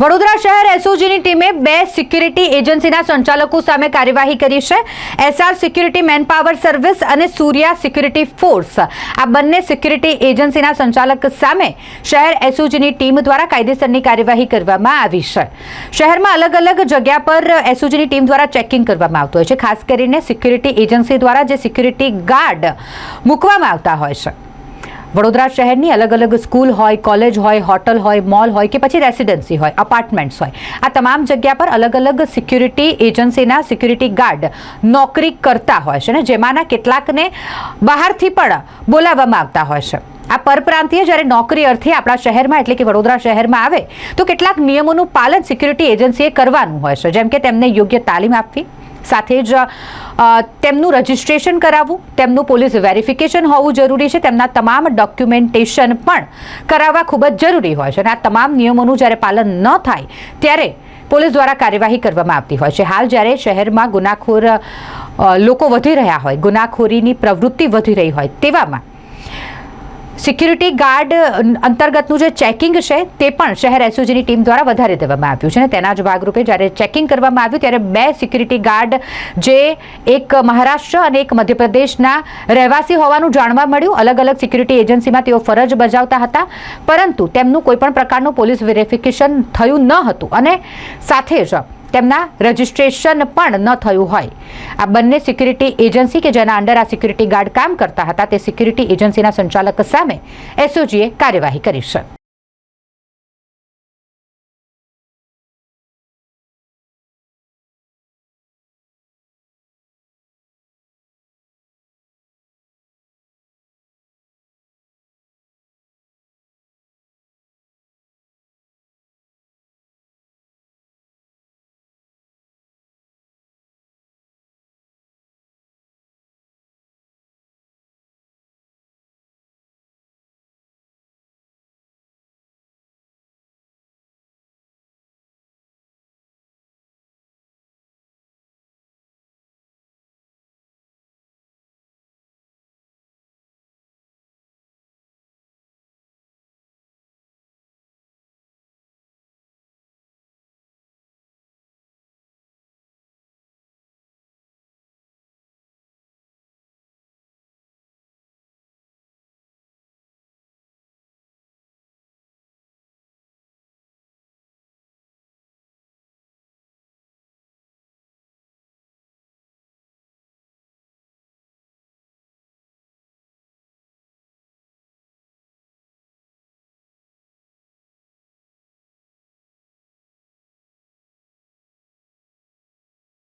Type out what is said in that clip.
વડોદરા શહેર એસઓજીની ટીમે બે સિક્યુરિટી એજન્સીના સંચાલકો સામે કાર્યવાહી કરી છે. એસઆર સિક્યુરિટી મેનપાવર સર્વિસ અને સૂર્યા સિક્યુરિટી ફોર્સ. આ બંને સિક્યુરિટી એજન્સીના સંચાલક સામે શહેર એસઓજીની ટીમ દ્વારા કાયદેસરની કાર્યવાહી કરવામાં આવી છે. શહેરમાં અલગ અલગ જગ્યા પર એસઓજીની ટીમ દ્વારા ચેકિંગ કરવામાં આવતું હોય છે. ખાસ કરીને સિક્યુરિટી એજન્સી દ્વારા જે સિક્યુરિટી ગાર્ડ મૂકવામાં આવતા હોય છે. વડોદરા શહેરની અલગ અલગ સ્કૂલ હોય, કોલેજ હોય, હોટલ હોય, મોલ હોય કે પછી રેસિડેન્સી હોય, અપાર્ટમેન્ટ્સ હોય. આ તમામ જગ્યા પર અલગ અલગ સિક્યુરિટી એજન્સીના સિક્યુરિટી ગાર્ડ નોકરી કરતા હોય છે ને જેમાંના કેટલાકને બહારથી પણ બોલાવવામાં આવતા હોય છે. આ પરપ્રાંતીય જ્યારે નોકરી અર્થે આપણા શહેરમાં, એટલે કે વડોદરા શહેરમાં આવે, તો કેટલાક નિયમોનું પાલન સિક્યુરિટી એજન્સીએ કરવાનું હોય છે. જેમ કે તેમને યોગ્ય તાલીમ આપવી સાથે જ તેમનું રજિસ્ટ્રેશન કરાવવું, તેમનું પોલીસ વેરિફિકેશન હોવું જરૂરી છે, તેમના તમામ ડોક્યુમેન્ટેશન પણ કરાવવા ખૂબ જ જરૂરી હોય છે અને આ તમામ નિયમોનું જ્યારે પાલન ન થાય, ત્યારે પોલીસ દ્વારા કાર્યવાહી કરવામાં આવતી હોય છે. હાલ જ્યારે શહેરમાં ગુનાખોર લોકો વધી રહ્યા હોય, ગુનાખોરીની પ્રવૃત્તિ વધી રહી હોય તેવામાં સિક્યુરિટી ગાર્ડ અંતર્ગતનું જે ચેકિંગ છે, તે પણ શહેર એસઓજીની ટીમ દ્વારા વધારી દેવામાં આવ્યું છે અને તેના જ ભાગરૂપે જ્યારે ચેકિંગ કરવામાં આવ્યું ત્યારે બે સિક્યુરિટી ગાર્ડ, જે એક મહારાષ્ટ્ર અને એક મધ્યપ્રદેશના રહેવાસી હોવાનું જાણવા મળ્યું. અલગ અલગ સિક્યુરિટી એજન્સીમાં તેઓ ફરજ બજાવતા હતા, પરંતુ તેમનું કોઈપણ પ્રકારનું પોલીસ વેરિફિકેશન થયું ન હતું. અને સાથે જ તેમના રજિસ્ટ્રેશન પણ ન થયું હોય. આ બંને સિક્યુરિટી એજન્સી કે જેના અંડર આ સિક્યુરિટી ગાર્ડ કામ કરતા હતા, તે સિક્યુરિટી એજન્સીના સંચાલક સામે એસઓજીએ કાર્યવાહી કરી છે.